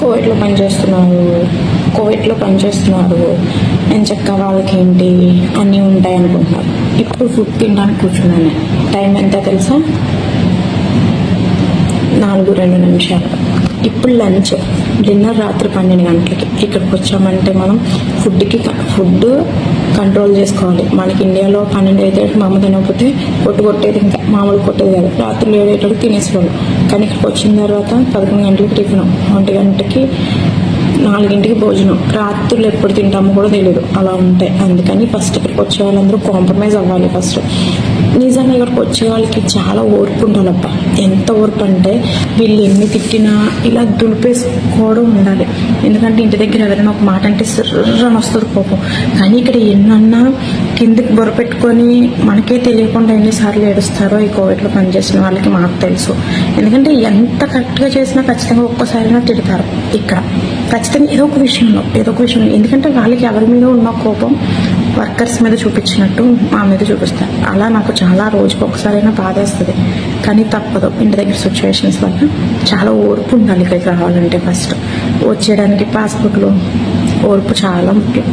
కోవిడ్లో పనిచేస్తున్నారు. కోవిడ్లో పనిచేస్తున్నారు. నేను చక్క వాళ్ళకి ఏంటి అన్నీ ఉంటాయి అనుకుంటున్నారు ఇప్పుడు ఫుడ్ తినడానికి కూర్చున్నాను. టైం ఎంత తెలుసా? నాలుగు రెండు నిమిషాలు. ఇప్పుడు లంచ్. డిన్నర్ రాత్రి పన్నెండు గంటలకి. ఇక్కడికి వచ్చామంటే మనం ఫుడ్కి ఫుడ్ కంట్రోల్ చేసుకోవాలి. మనకి ఇండియాలో పన్నెండు అయితే మా అమ్మ తినకపోతే కొట్టు కొట్టేది ఇంకా మామూలు కొట్టేది కాదు. రాత్రి ఏడేటప్పుడు తినేసేవాళ్ళు. కానీ ఇక్కడికి వచ్చిన తర్వాత పదకొండు గంటలకు టిఫిన్. ఒంటి గంటకి నాలుగింటికి భోజనం. రాత్రులు ఎప్పుడు తింటామో కూడా తెలియదు అలా ఉంటాయి అందుకని ఫస్ట్ ఇక్కడికి వచ్చే వాళ్ళందరూ కాంప్రమైజ్ అవ్వాలి ఫస్ట్. నిజంగా ఇక్కడికి వచ్చే వాళ్ళకి చాలా ఓర్పు ఉండాలప్ప ఎంత ఓర్పు అంటే వీళ్ళు ఎన్ని తిట్టినా ఇలా దులిపేసుకోవడం ఉండాలి. ఎందుకంటే ఇంటి దగ్గర ఎవరైనా ఒక మాట అంటే సర్రని వస్తుంది కోపం. కానీ ఇక్కడ ఎన్నన్నా కిందకి బొర పెట్టుకొని మనకే తెలియకుండా ఎన్నిసార్లు ఏడుస్తారో ఈ కోవిడ్లో పనిచేసిన వాళ్ళకి మాకు తెలుసు. ఎందుకంటే ఎంత కరెక్ట్గా చేసినా ఖచ్చితంగా ఒక్కసారైనా తిడతారు ఇక్కడ. ఖచ్చితంగా ఏదో ఒక విషయంలో ఏదో ఒక విషయంలో. ఎందుకంటే వాళ్ళకి ఎవరి మీద ఉన్న కోపం వర్కర్స్ మీద చూపించినట్టు మా మీద చూపిస్తారు. అలా నాకు చాలా రోజుకి ఒకసారైనా బాధేస్తుంది. కానీ తప్పదు. ఇంటి దగ్గర సిచ్యువేషన్స్ వల్ల చాలా ఓర్పు ఉండాలి ఇక్కడికి రావాలంటే ఫస్ట్ వచ్చేయడానికి పాస్పోర్ట్లో ఓర్పు చాలా ముఖ్యం.